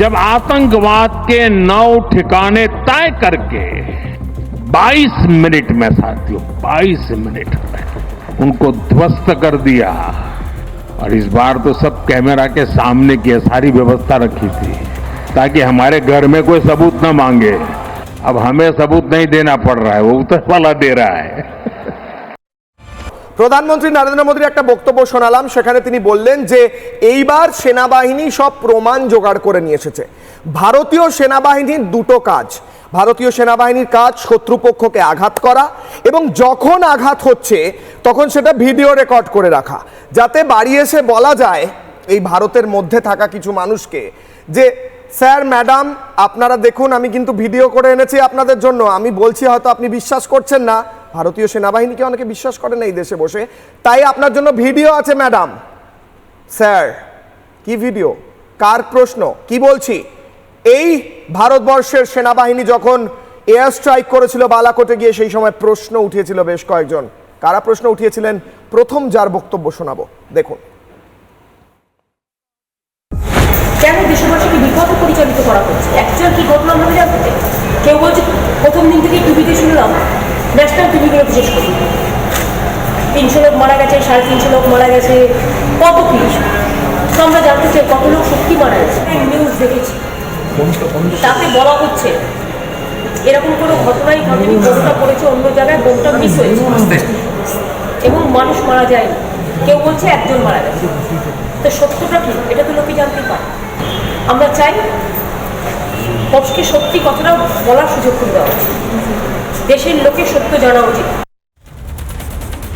जब आतंकवाद के नौ ठिकाने तय करके 22 मिनट में, साथियों 22 मिनट में उनको ध्वस्त कर दिया और इस बार तो सब कैमरा के सामने की सारी व्यवस्था रखी थी ताकि हमारे घर में कोई सबूत न मांगे। अब हमें सबूत नहीं देना पड़ रहा है, वो उतर वाला दे रहा है। প্রধানমন্ত্রী নরেন্দ্র মোদীর একটা বক্তব্য শোনালাম, সেখানে তিনি বললেন যে এইবার সেনাবাহিনী সব প্রমাণ জোগাড় করে নিয়ে এসেছে। ভারতীয় সেনাবাহিনীর দুটো কাজ। ভারতীয় সেনাবাহিনীর কাজ শত্রুপক্ষকে আঘাত করা এবং যখন আঘাত হচ্ছে, তখন সেটা ভিডিও রেকর্ড করে রাখা। যাতে বাড়ি এসে বলা যায়, এই ভারতের মধ্যে থাকা কিছু মানুষকে যে, স্যার, ম্যাডাম, আপনারা দেখুন, আমি কিন্তু ভিডিও করে এনেছি আপনাদের জন্য। আমি বলছি, হয়তো আপনি বিশ্বাস করছেন না। ভারতীয় সেনাবাহিনীকে অনেকে বিশ্বাস করে না এই দেশে বসে। তাই আপনার জন্য ভিডিও আছে, ম্যাডাম। স্যার, কি ভিডিও? কার প্রশ্ন? কি বলছি? এই ভারতবর্ষের সেনাবাহিনী যখন এয়ার স্ট্রাইক করেছিল বালাকোটে গিয়ে, সেই সময় প্রশ্ন উঠিয়েছিল বেশ কয়েকজন। কারা প্রশ্ন উঠিয়েছিলেন? প্রথম যার বক্তব্য শোনাবো। দেখুন। পরিচালিত করা হচ্ছে? কি ঘটনা আমরা জানতে কেউ বলছে প্রথম দিন থেকে টিভিতে শুনলাম ন্যাশনাল টিভিগুলো বিশেষ করে তিনশো লোক মারা গেছে সাড়ে তিনশো লোক মারা গেছে কত কি? তো আমরা জানতে চাই কত লোক সত্যি মারা গেছে? নিউজ দেখেছি। তাতে বলা হচ্ছে এরকম কোনো ঘটনাই ঘটেনি বোমটা পড়েছে অন্য জায়গায় বোমটা মিস হয়েছে। এবং মানুষ মারা যায়নি। কেউ বলছে একজন মারা গেছে। তো সত্যটা কি? এটা তো লোকে জানতে পারে। আমরা চাই মানুষকে সত্যি কথাটা বলার সুযোগ করে দেওয়া উচিত। দেশের লোকের সত্য জানা উচিত।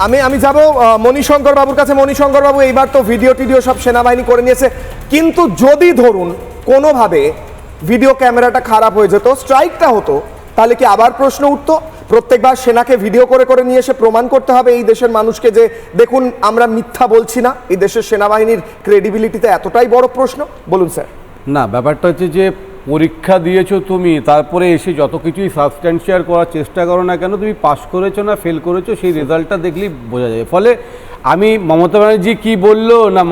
আমি আমি যাব মণিশঙ্কর বাবুর কাছে। মণিশঙ্কর বাবু এইবার তো ভিডিও টিডিও সব সেনাবাহিনী করে নিয়েছে। কিন্তু যদি ধরুন কোনোভাবে ভিডিও ক্যামেরাটা খারাপ হয়ে যেত স্ট্রাইকটা হতো তাহলে কি আবার প্রশ্ন উঠতো? প্রত্যেকবার সেনাকে ভিডিও করে করে নিয়ে এসে প্রমাণ করতে হবে এই দেশের মানুষকে যে দেখুন আমরা মিথ্যা বলছি না। এই দেশের সেনাবাহিনীর ক্রেডিবিলিটিতে এতটাই বড় প্রশ্ন। বলুন স্যার। না ব্যাপারটা হচ্ছে যে পরীক্ষা দিয়েছ তুমি, তারপরে এসে যত কিছুই সাবস্ট্যান্সিয়ার করার চেষ্টা করো না কেন, তুমি পাস করেছ না ফেল করেছ, সেই রেজাল্টটা দেখলেই বোঝা যায়। ফলে আমি মমতা ব্যানার্জি কী বলল না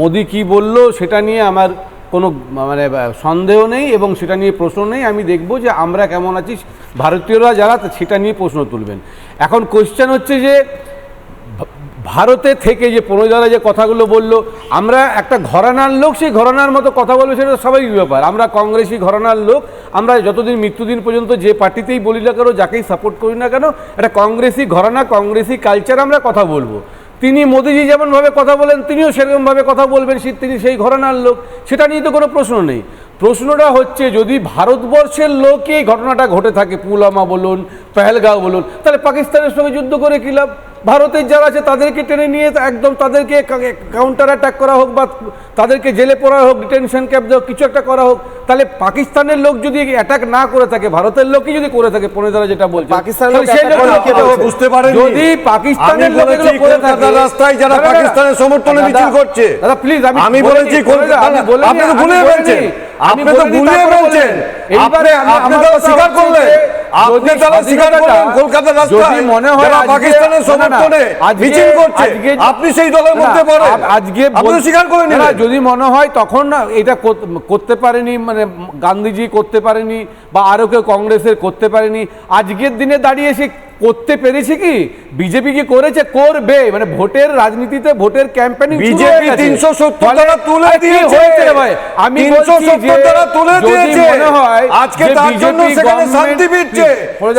মোদি কী বলল, সেটা নিয়ে আমার কোনো মানে সন্দেহ নেই এবং সেটা নিয়ে প্রশ্ন নেই। আমি দেখব যে আমরা কেমন আছি, ভারতীয়রা যারা সেটা নিয়ে প্রশ্ন তুলবেন। এখন কোশ্চেন হচ্ছে যে ভারতে থেকে যে পনেরো যে কথাগুলো বলল, আমরা একটা ঘরানার লোক, সেই ঘরানার মতো কথা বলবে সেটা স্বাভাবিক ব্যাপার। আমরা কংগ্রেসি ঘরানার লোক, আমরা যতদিন মৃত্যুদিন পর্যন্ত যে পার্টিতেই বলি না কেন, যাকেই সাপোর্ট করি না কেন, একটা কংগ্রেসি ঘরানা, কংগ্রেসি কালচার আমরা কথা বলব। তিনি মোদিজি যেমনভাবে কথা বলেন, তিনিও সেরকমভাবে কথা বলবেন, সে- তিনি সেই ঘরানার লোক। সেটা নিয়ে তো কোনো প্রশ্ন নেই। প্রশ্নটা হচ্ছে, যদি ভারতবর্ষের লোকে এই ঘটনাটা ঘটে থাকে, পুলওয়ামা বলুন, পেহেলগাঁও বলুন, তাহলে পাকিস্তানের সঙ্গে যুদ্ধ করে কী লাভ? ভারতের যারা আছে তাদেরকে টেনে নিয়ে একদম তাদেরকে কাউন্টার অ্যাটাক করা হোক বা তাদেরকে জেলে পড়া হোক ডিটেনশন ক্যাম্প দেওয়া কিছু একটা করা হোক তাহলে পাকিস্তানের লোক যদি অ্যাটাক না করে থাকে ভারতের লোকই যদি করে থাকে পনেরো দ্বারা যেটা বলছে? বুঝতে পারে যদি পাকিস্তানের লোক করে থাকে রাস্তায় যারা পাকিস্তানের সমর্থনে মিছিল করছে। দাদা প্লিজ আমি বলেছি আপনি ভুলে। আমি আপনি তো বলছেন। আপনি- কথা স্বীকার করলেন। আপনি স্বীকার করলেন কলকাতার রাস্তায় মনে হয় পাকিস্তানের সমর্থনে মিছিল করছে, আপনি সেই দলের মধ্যে পড়েন। আ- আজকে আপনি স্বীকার করে না, না, যদি মনে হয় তখন না এটা করতে পারেনি মানে গান্ধীজি করতে পারেনি বা আরও কেউ কংগ্রেসের করতে পারেনি আজকের দিনে দাঁড়িয়ে সে করতে পেরেছে কি বিজেপি কি করেছে করবে মানে ভোটের রাজনীতিতে ভোটের ক্যাম্পেনিং বিজেপি 370 দ্বারা তুলে দিয়েছে। ভাই আমি 370 দ্বারা তুলে দিয়েছে। মনে হয় আজকে তার জন্য সেখানে শান্তি ফিরছে।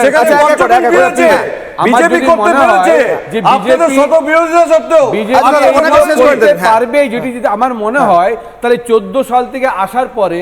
সেখানে আচ্ছা, ফিরেছে। হ্যাঁ। বিজেপি করতে মনে হয় পেরেছে। আপনাদের শত বিরোধিতা সত্ত্বেও আচ্ছা, করতে হ্যাঁ। পারবে যদি যদি আমার মনে হয় তাহলে চোদ্দ সাল থেকে আসার পরে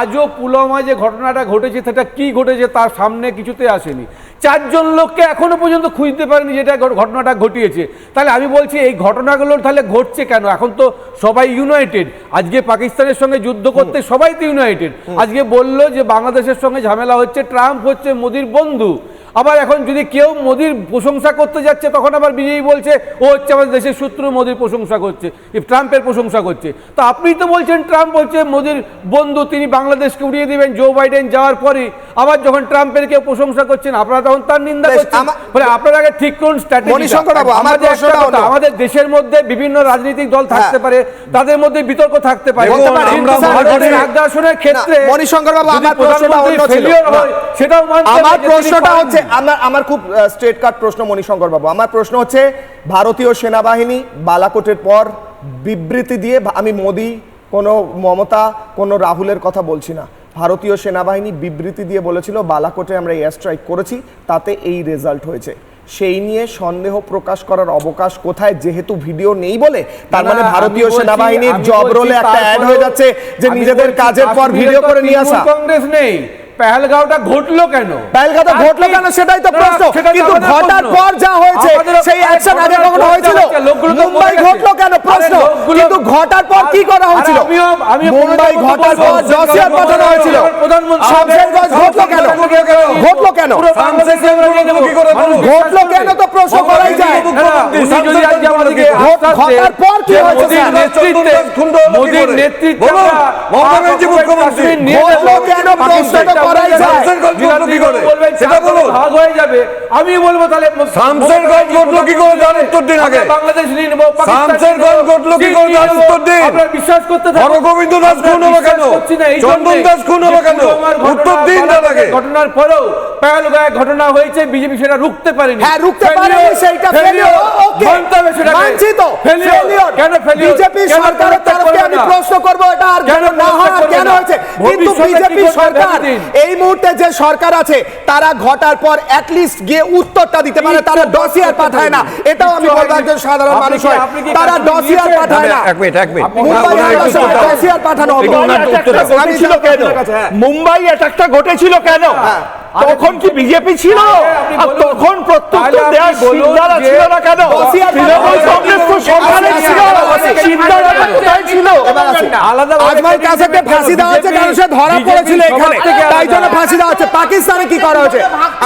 আজও পুলওয়ামা যে ঘটনাটা ঘটেছে সেটা কি ঘটেছে তার সামনে কিছুতে আসেনি চারজন লোককে এখনও পর্যন্ত খুঁজতে পারেনি যেটা ঘট- ঘটনাটা ঘটিয়েছে। তাহলে আমি বলছি এই ঘটনাগুলো তাহলে ঘটছে কেন? এখন তো সবাই ইউনাইটেড আজকে পাকিস্তানের সঙ্গে যুদ্ধ করতে সবাই তো ইউনাইটেড আজকে বলল যে বাংলাদেশের সঙ্গে ঝামেলা হচ্ছে ট্রাম্প হচ্ছে মোদির বন্ধু। আবার এখন যদি কেউ মোদির প্রশংসা করতে যাচ্ছে তখন আবার বিজেপি বলছে ও হচ্ছে আমাদের দেশের শত্রু মোদির প্রশংসা করছে ট্রাম্পের প্রশংসা করছে। তো আপনি তো বলছেন ট্রাম্প বলছে মোদির বন্ধু তিনি বাংলাদেশকে উড়িয়ে দিবেন জো বাইডেন যাওয়ার পরে আবার যখন ট্রাম্পের কেউ প্রশংসা করছেন আপনারা তখন তার নিন্দা করছেন। ফলে আপনারা আগে ঠিক করুন স্ট্র্যাটেজি আমাদের দেশের মধ্যে বিভিন্ন রাজনৈতিক দল থাকতে হ্যাঁ। পারে তাদের মধ্যে বিতর্ক থাকতে পারে। আগ্রাসনের ক্ষেত্রে আমার প্রশ্নটা প্রধানমন্ত্রী হচ্ছে আমার আমার খুব স্ট্রেট কাট প্রশ্ন মণিশঙ্কর বাবু। আমার প্রশ্ন হচ্ছে ভারতীয় সেনাবাহিনী বালাকোটের পর বিবৃতি দিয়ে আমি মোদি কোনো মমতা কোনো রাহুলের কথা বলছি না। ভারতীয় সেনাবাহিনী বিবৃতি দিয়ে বলেছিল বালাকোটে আমরা এয়ার স্ট্রাইক করেছি তাতে এই রেজাল্ট হয়েছে। সেই নিয়ে সন্দেহ প্রকাশ করার অবকাশ কোথায়? যেহেতু ভিডিও নেই বলে তার মানে ভারতীয় সেনাবাহিনীর জব রোলে একটা অ্যাড হয়ে যাচ্ছে যে নিজেদের কাজের পর ভিডিও করে নিয়ে আসা। কংগ্রেস নেই। পেহেলগাঁওটা ঘটলো কেন? পেহেলগাঁওটা ঘটলো কেন সেটাই তো প্রশ্ন। কিন্তু ঘটার পর যা হয়েছে সেই অ্যাকশন আগে কখনো হয়েছিল? হয়েছে, মুম্বাই ঘটলো কেন? প্রশ্ন। কিন্তু ঘটার পর কি করা হয়েছিল? আমি মুম্বাই ঘটার পর ডসিয়ার পাঠানো হয়েছিল। প্রধানমন্ত্রী- শামশেরগঞ্জ ঘটলো কেন ঘটলো কেন ঘটলো কেন তো প্রশ্ন করাই যায় ঘট- আশ্বাস দেন ঘটার পর কি হয়েছে, মোদির নেতৃত্বে। কেন? পাকিস্তানটা করাই যায়। যাবে। শামশেরগঞ্জ ঘটলো কি করে? বলবেন সেটা চার বলুন। ভাগ হয়ে যাবে আমি বলব তাহলে শামশেরগঞ্জ ঘটলো কি করে তার উত্তর দিন আগে। বাংলাদেশ নিয়ে নেব শামশেরগঞ্জ ঘটলো কি করে তার উত্তর দিন। আপনারা বিশ্বাস করতে থাকুন। হরগোবিন্দ দাস খুন হলো কেন? চন্দন দাস খুন হলো কেন? উত্তর দিন তার আগে। ঘটনার পরেও পেহেলগাঁয়ে ঘটনা হয়েছে বিজেপি সেটা রুখতে পারেনি হ্যাঁ রুখতে পারেনি সেইটা ফেলিওর ওকে মানতে হবে সেটাকে। মানছি তো ফেলিওর কেন failure? বিজেপি সরকারের তরফে আমি প্রশ্ন করব এটা আর কেন কেন না হয় কেন হয়েছে কিন্তু বিজেপি সরকার এই মুহূর্তে যে সরকার আছে তারা ঘটার পর অ্যাটলিস্ট গিয়ে উত্তরটা দিতে পারে তারা ডসিয়ার পাঠায় না। এটাও আমি বলব একজন সাধারণ মানুষ হয় তারা ডসিয়ার পাঠায় না। এক মিনিট এক মিনিট। ডসিয়ার পাঠানো কেন মুম্বাই অ্যাটাকটা ঘটেছিল কেন? তখন কি বিজেপি ছিল? আর তখন প্রত্যুত্তর দেওয়ার ছিল না কেন? তৃণমূল কংগ্রেস তো হয়েছে। সরকারে আচ্ছা, ছিল আচ্ছা, আচ্ছা, সিদ্ধারা আচ্ছা, কোথায় ছিল এবার আসি। আলাদা আজমাল কাসেমকে ফাঁসি দেওয়া হচ্ছে কারণ সে ধরা BJP পড়েছিল সবার এখানে থেকে তাই জন্য আলাদা। ফাঁসি দেওয়া হচ্ছে পাকিস্তানে কি করা হয়েছে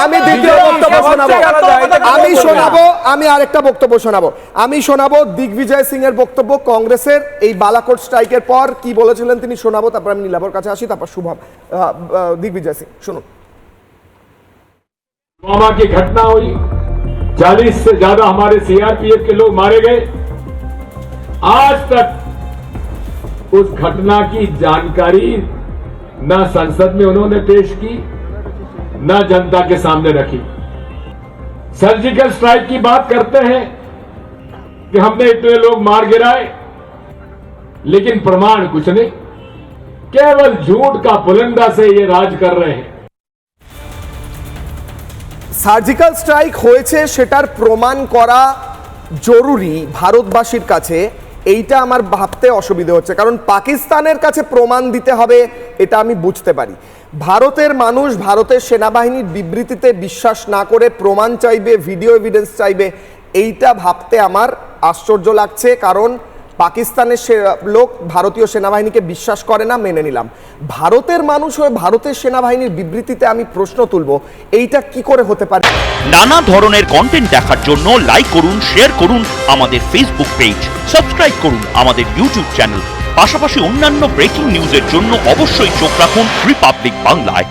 আমি দ্বিতীয় BJP বক্তব্য সবার শোনাবো থেকে আলাদা, এটা কি আমি বলবেন? শোনাবো আমি আরেকটা বক্তব্য শোনাবো আমি শোনাবো দিগ্বিজয় সিং এর বক্তব্য কংগ্রেসের এই বালাকোট স্ট্রাইকের পর কি বলেছিলেন তিনি শোনাবো তারপর আমি নীলাভর কাছে আসি তারপর শুভম আহ, আহ, দিগ্বিজয় সিং শুনুন पुलवामा की घटना हुई 40 से ज्यादा हमारे सीआरपीएफ के लोग मारे गए आज तक उस घटना की जानकारी न संसद में उन्होंने पेश की न जनता के सामने रखी सर्जिकल स्ट्राइक की बात करते हैं कि हमने इतने लोग मार गिराए लेकिन प्रमाण कुछ नहीं केवल झूठ का पुलंदा से ये राज कर रहे हैं সার্জিক্যাল স্ট্রাইক হয়েছে সেটার প্রমাণ করা জরুরি ভারতবাসীর কাছে এইটা আমার ভাবতে অসুবিধে হচ্ছে। কারণ পাকিস্তানের কাছে প্রমাণ দিতে হবে, এটা আমি বুঝতে পারি। ভারতের মানুষ ভারতের সেনাবাহিনীর বিবৃতিতে বিশ্বাস না করে প্রমাণ চাইবে, ভিডিও এভিডেন্স চাইবে, এইটা ভাবতে আমার আশ্চর্য লাগছে। কারণ পাকিস্তানের সে- লোক ভারতীয় সেনাবাহিনীকে বিশ্বাস করে না, মেনে নিলাম। ভারতের মানুষ হয়ে ভারতের সেনাবাহিনীর বিবৃতিতে আমি প্রশ্ন তুলব, এইটা কি করে হতে পারে? নানা ধরনের কন্টেন্ট দেখার জন্য লাইক করুন শেয়ার করুন আমাদের ফেসবুক পেজ সাবস্ক্রাইব করুন আমাদের ইউটিউব চ্যানেল পাশাপাশি অন্যান্য ব্রেকিং নিউজের জন্য অবশ্যই চোখ রাখুন রিপাবলিক বাংলায়